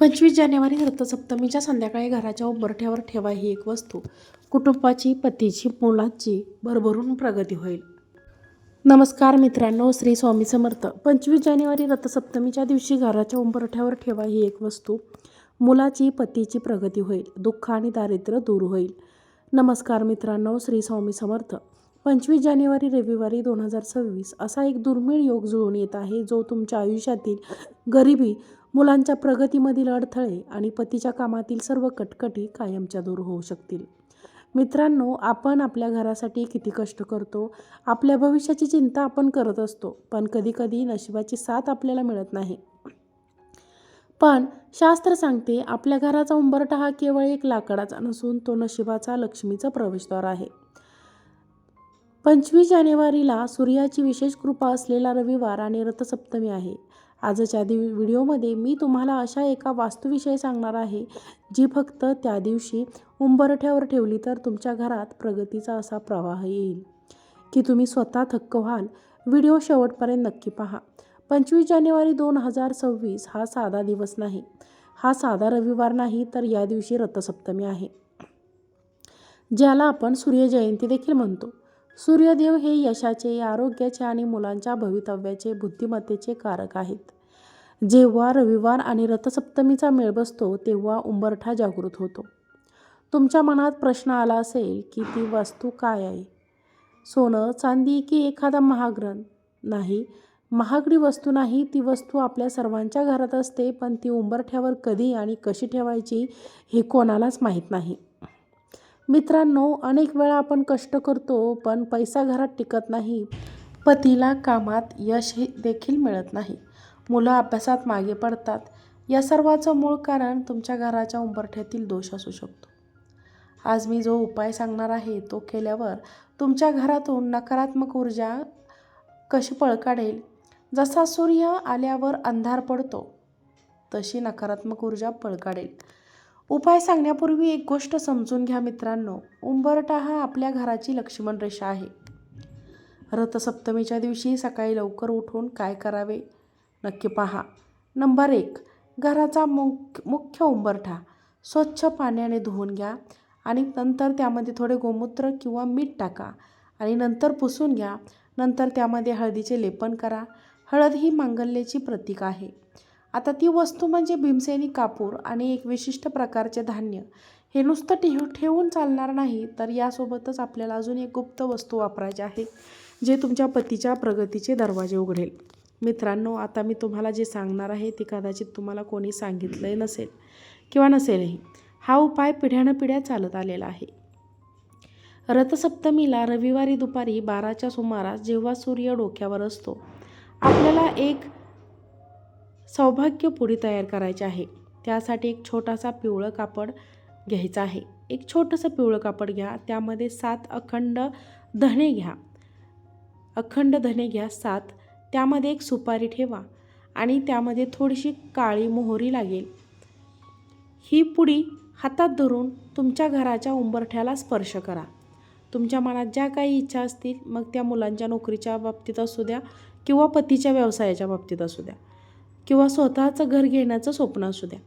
पंचवीस जानेवारी रथसप्तमीच्या संध्याकाळी घराच्या उंबरठ्यावर ठेवा ही एक वस्तू. कुटुंबाची पतीची मुलाची भरभरून प्रगती होईल. नमस्कार मित्रांनो श्री स्वामी समर्थ. पंचवीस जानेवारी रथसप्तमीच्या दिवशी घराच्या उंबरठ्यावर ठेवा ही एक वस्तू. मुलाची पतीची प्रगती होईल. दुःख आणि दारिद्र्य दूर होईल. नमस्कार मित्रांनो श्री स्वामी समर्थ. पंचवीस जानेवारी रविवारी दोन हजार सव्वीस असा एक दुर्मिळ योग जुळून येत आहे जो तुमच्या आयुष्यातील गरिबी मुलांच्या प्रगतीमधील अडथळे आणि पतीच्या कामातील सर्व कटकटी कायमच्या दूर होऊ शकतील. मित्रांनो आपण आपल्या घरासाठी किती कष्ट करतो आपल्या भविष्याची चिंता आपण करत असतो पण कधीकधी नशिबाची साथ आपल्याला मिळत नाही. पण शास्त्र सांगते आपल्या घराचा उंबरठा हा केवळ एक लाकडाचा नसून तो नशिबाचा लक्ष्मीचा प्रवेशद्वार आहे. पंचवीस जानेवारीला सूर्याची विशेष कृपा असलेला रविवार आणि रथसप्तमी आहे. आजच्या दि व्हिडिओमध्ये मी तुम्हाला अशा एका वास्तूविषयी सांगणार आहे जी फक्त त्या दिवशी उंबरठ्यावर ठेवली तर तुमच्या घरात प्रगतीचा असा प्रवाह येईल. की तुम्ही स्वतः थक्क व्हाल व्हिडिओ शेवटपर्यंत नक्की पहा. पंचवीस जानेवारी दोन हजार सव्वीस हा साधा दिवस नाही. हा साधा रविवार नाही तर या दिवशी रथसप्तमी आहे. ज्याला आपण सूर्यजयंती देखील म्हणतो. सूर्यदेव हे यशाचे आरोग्याचे आणि मुलांच्या भवितव्याचे बुद्धिमत्तेचे कारक आहेत. जेव्हा रविवार आणि रथसप्तमीचा मेळ बसतो तेव्हा उंबरठा जागृत होतो. तुमच्या मनात प्रश्न आला असेल की ती वस्तू काय आहे? सोनं चांदी की एखादा महाग्रंथ? नाही. महागडी वस्तू नाही ती वस्तू आपल्या सर्वांच्या घरात असते पण ती उंबरठ्यावर कधी आणि कशी ठेवायची हे कोणालाच माहीत नाही. मित्रांनो अनेक वेळा आपण कष्ट करतो पण पैसा घरात टिकत नाही. पतीला कामात यश हे देखील मिळत नाही. मुलं अभ्यासात मागे पडतात. या सर्वाचं मूळ कारण तुमच्या घराच्या उंबरठ्यातील दोष असू शकतो. आज मी जो उपाय सांगणार आहे तो केल्यावर तुमच्या घरातून नकारात्मक ऊर्जा कशी पळकाडेल? जसा सूर्य आल्यावर अंधार पडतो तशी नकारात्मक ऊर्जा पळकाडेल. उपाय सांगण्यापूर्वी एक गोष्ट समजून घ्या मित्रांनो. उंबरठा हा आपल्या घराची लक्ष्मण रेषा आहे. रथसप्तमीच्या दिवशी सकाळी लवकर उठून काय करावे? नक्की पहा. नंबर एक घराचा मुख मुख्य उंबरठा. स्वच्छ पाण्याने धुवून घ्या आणि नंतर त्यामध्ये थोडे गोमूत्र किंवा मीठ टाका आणि नंतर पुसून घ्या. नंतर त्यामध्ये हळदीचे लेपन करा. हळद ही मांगल्याची प्रतीक आहे. आता ती वस्तू म्हणजे भीमसेनी कापूर आणि एक विशिष्ट प्रकारचे धान्य. हे नुसतं ठेव ठेवून चालणार नाही तर यासोबतच आपल्याला अजून एक गुप्त वस्तू वापरायची आहे जे तुमच्या पतीच्या प्रगतीचे दरवाजे उघडेल. मित्रांनो आता मी तुम्हाला जे सांगणार आहे ते कदाचित तुम्हाला कोणी सांगितलंही नसेल किंवा नसेलही. हा उपाय पिढ्यानपिढ्या चालत आलेला आहे. रथसप्तमीला रविवारी दुपारी बाराच्या सुमारास जेव्हा सूर्य डोक्यावर असतो आपल्याला एक सौभाग्य पुडी तयार करायची आहे. त्यासाठी एक छोटासा पिवळं कापड घ्यायचं आहे. एक छोटंसं पिवळं कापड घ्या. त्यामध्ये सात अखंड धणे घ्या. अखंड धणे घ्या सात. त्यामध्ये एक सुपारी ठेवा आणि त्यामध्ये थोडीशी काळी मोहरी लागेल. ही पुडी हातात धरून तुमच्या घराच्या उंबरठ्याला स्पर्श करा. तुमच्या मनात ज्या काही इच्छा असतील मग त्या मुलांच्या नोकरीच्या बाबतीत असू द्या किंवा पतीच्या व्यवसायाच्या बाबतीत असू द्या. किंवा स्वतःचं घर घेण्याचं स्वप्न असू द्या.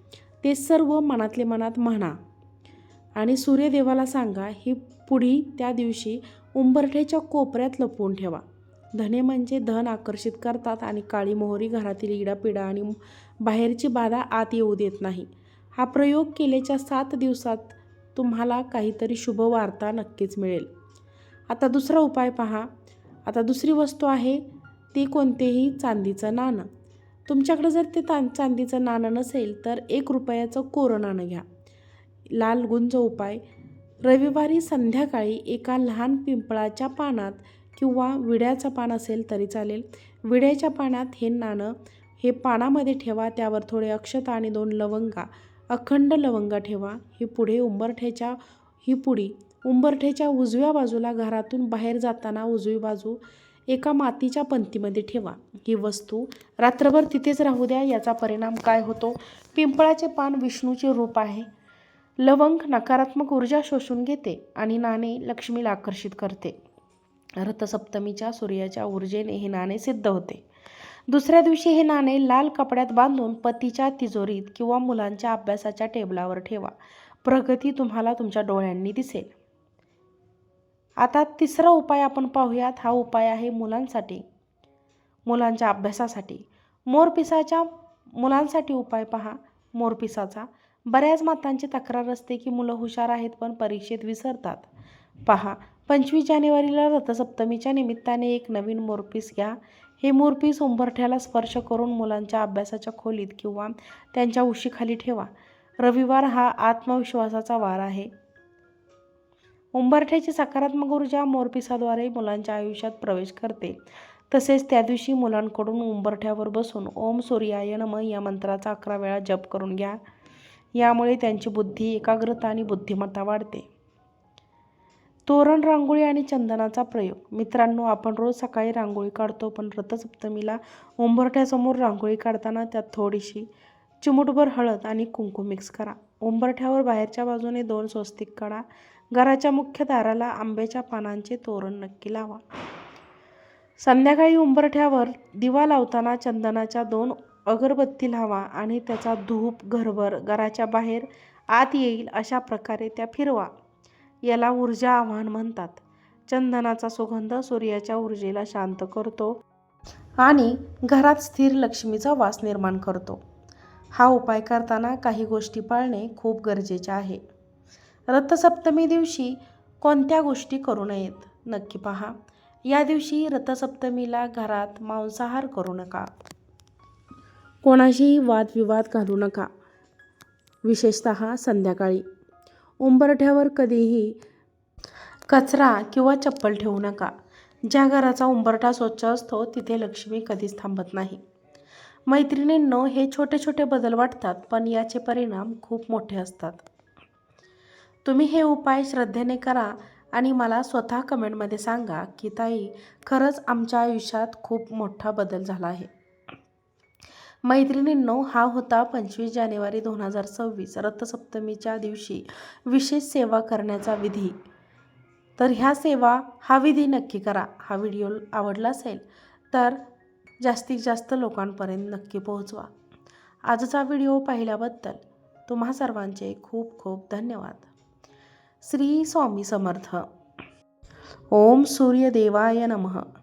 ते सर्व मनातले मनात म्हणा आणि सूर्यदेवाला सांगा ही पुढी त्या दिवशी उंबरठ्याच्या कोपऱ्यात लपवून ठेवा. धने म्हणजे धन आकर्षित करतात आणि काळी मोहरी घरातील इडापिडा आणि बाहेरची बाधा आत येऊ देत नाही. हा प्रयोग केल्याच्या सात दिवसात तुम्हाला काहीतरी शुभ वार्ता नक्कीच मिळेल. आता दुसरा उपाय पहा. आता दुसरी वस्तू आहे ती कोणतेही चांदीचं नाणं. तुमच्याकडे जर ते तां चांदीचं नाणं नसेल तर एक रुपयाचं कोरं नाणं घ्या. लाल गुंज उपाय. रविवारी संध्याकाळी एका लहान पिंपळाच्या पानात किंवा विड्याचं पान असेल तरी चालेल. विड्याच्या पानात हे नाणं हे पानामध्ये ठेवा त्यावर थोडे अक्षता आणि दोन लवंगा. अखंड लवंगा ठेवा. ही पुढे उंबरठ्याच्या ही पुडी उंबरठ्याच्या उजव्या बाजूला घरातून बाहेर जाताना उजवी बाजू. एका मातीच्या पंतीमध्ये ठेवा. ही वस्तू रात्रभर तिथेच राहू द्या याचा परिणाम काय होतो? पिंपळाचे पान विष्णूचे रूप आहे. लवंग नकारात्मक ऊर्जा शोषून घेते आणि नाणे लक्ष्मीला आकर्षित करते. रथसप्तमीच्या सूर्याच्या ऊर्जेने हे नाणे सिद्ध होते. दुसऱ्या दिवशी हे नाणे लाल कपड्यात बांधून पतीच्या तिजोरीत किंवा मुलांच्या अभ्यासाच्या टेबलावर ठेवा. प्रगती तुम्हाला तुमच्या डोळ्यांनी दिसेल. आता तिसरा उपाय आपण पाहूयात. हा उपाय आहे मुलांसाठी मुलांच्या अभ्यासासाठी. मोरपिसाच्या मुलांसाठी उपाय पहा. मोरपिसाचा. बऱ्याच मातांची तक्रार असते की मुलं हुशार आहेत पण परीक्षेत विसरतात. पहा. पंचवीस जानेवारीला रथसप्तमीच्या निमित्ताने एक नवीन मोरपीस घ्या. हे मोरपीस उंबरठ्याला स्पर्श करून मुलांच्या अभ्यासाच्या खोलीत किंवा त्यांच्या उशीखाली ठेवा. रविवार हा आत्मविश्वासाचा वार आहे. उंबरठ्याची सकारात्मक ऊर्जा मोरपिसाद्वारे मुलांच्या आयुष्यात प्रवेश करते. तसेच त्या दिवशी मुलांकडून उंबरठ्यावर बसून ओम सूर्याय नम या मंत्राचा अकरा वेळा जप करून घ्या. यामुळे त्यांची बुद्धी एकाग्रता आणि बुद्धिमत्ता वाढते. तोरण रांगोळी आणि चंदनाचा प्रयोग. मित्रांनो आपण रोज सकाळी रांगोळी काढतो पण रथसप्तमीला उंबरठ्यासमोर रांगोळी काढताना त्यात थोडीशी चिमूटभर हळद आणि कुंकू मिक्स करा. उंबरठ्यावर बाहेरच्या बाजूने दोन स्वस्तिक काढा. घराच्या मुख्य दाराला आंब्याच्या पानांचे तोरण नक्की लावा. संध्याकाळी उंबरठ्यावर दिवा लावताना चंदनाच्या दोन अगरबत्ती लावा आणि त्याचा धूप घरभर घराच्या बाहेर आत येईल अशा प्रकारे त्या फिरवा. याला ऊर्जा आव्हान म्हणतात. चंदनाचा सुगंध सूर्याच्या ऊर्जेला शांत करतो आणि घरात स्थिर लक्ष्मीचा वास निर्माण करतो. हा उपाय करताना काही गोष्टी पाळणे खूप गरजेचे आहे. रथसप्तमी दिवशी कोणत्या गोष्टी करू नयेत? नक्की पहा. या दिवशी रथसप्तमीला घरात मांसाहार करू नका. कोणाशीही वादविवाद घालू नका. विशेषत संध्याकाळी. उंबरठ्यावर कधीही कचरा किंवा चप्पल ठेवू नका. ज्या घराचा उंबरठा स्वच्छ असतो तिथे लक्ष्मी कधीच थांबत नाही. मैत्रिणींनो हे छोटे छोटे बदल वाटतात पण याचे परिणाम खूप मोठे असतात. तुम्ही हे उपाय श्रद्धेने करा आणि मला स्वतः कमेंटमध्ये सांगा की ताई खरंच आमच्या आयुष्यात खूप मोठा बदल झाला आहे. मैत्रिणींनो हा होता पंचवीस जानेवारी दोन हजार सव्वीस रथसप्तमीच्या दिवशी विशेष सेवा करण्याचा विधी. तर ह्या सेवा हा विधी नक्की करा. हा व्हिडिओ आवडला असेल तर जास्तीत जास्त लोकांपर्यंत नक्की पोहोचवा. आजचा व्हिडिओ पाहिल्याबद्दल तुम्हा सर्वांचे खूप खूप धन्यवाद. श्री स्वामी समर्थ. ओम सूर्यदेवाय नमः.